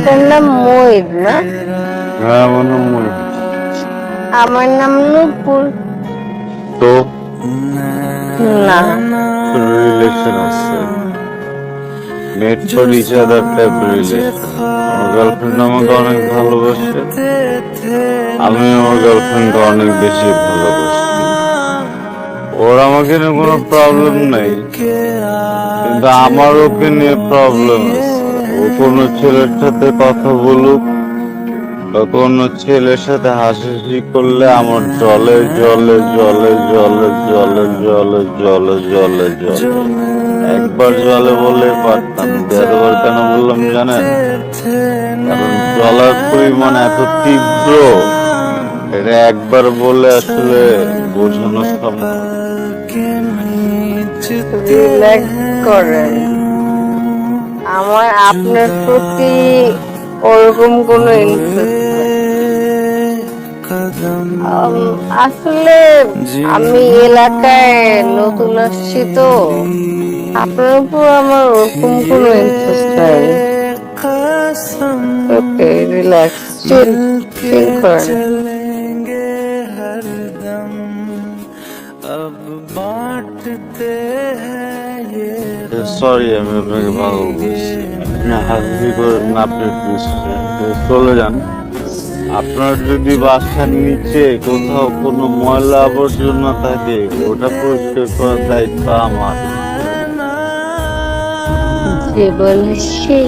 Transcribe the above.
আপনার নাম না? হ্যাঁ আমার নাম। আমার নাম নূপুর। তো? না। রিলেশন আছে। For each other type relation আমার গার্লফ্রেন্ড আমাকে অনেক ভালোবাসে। আমি আমার গার্লফ্রেন্ডকে অনেক বেশি ভালোবাসি। ওর আমাকে নিয়ে কোনো প্রবলেম নাই। কিন্তু আমার ওকে নিয়ে প্রবলেম আছে। ও কোনো ছেলের সাথে কথা বলুক বা কোনো ছেলের সাথে হাসাহাসি করলে আমার জলে জলে জলে জলে জলে জলে জলে জলে জলে। একবার জলে বলে পারতাম দেড়বার কেন বললাম জানেন? কারণ জলার পরিমাণ এত তীব্র, এটা একবার বলে আসলে বোঝানো সম্ভব করেন। আমার আপনার প্রতি ওরকম কোনো আসলে আমি এলাকায় নতুন আসছি তো। আপনার উপর আমার ওরকম কোনো ইন্টারেস্ট নাই। ওকে রিল্যাক্স চিল চিল করেন। সরি আমি আপনাকে ভালো বলছি। আপনি হাসি করেন না আপনি চলে যান। আপনার যদি বাসার নিচে কোথাও কোনো ময়লা আবর্জনা থাকে, ওটা পরিষ্কার করার দায়িত্ব আমার। যে বলে সেই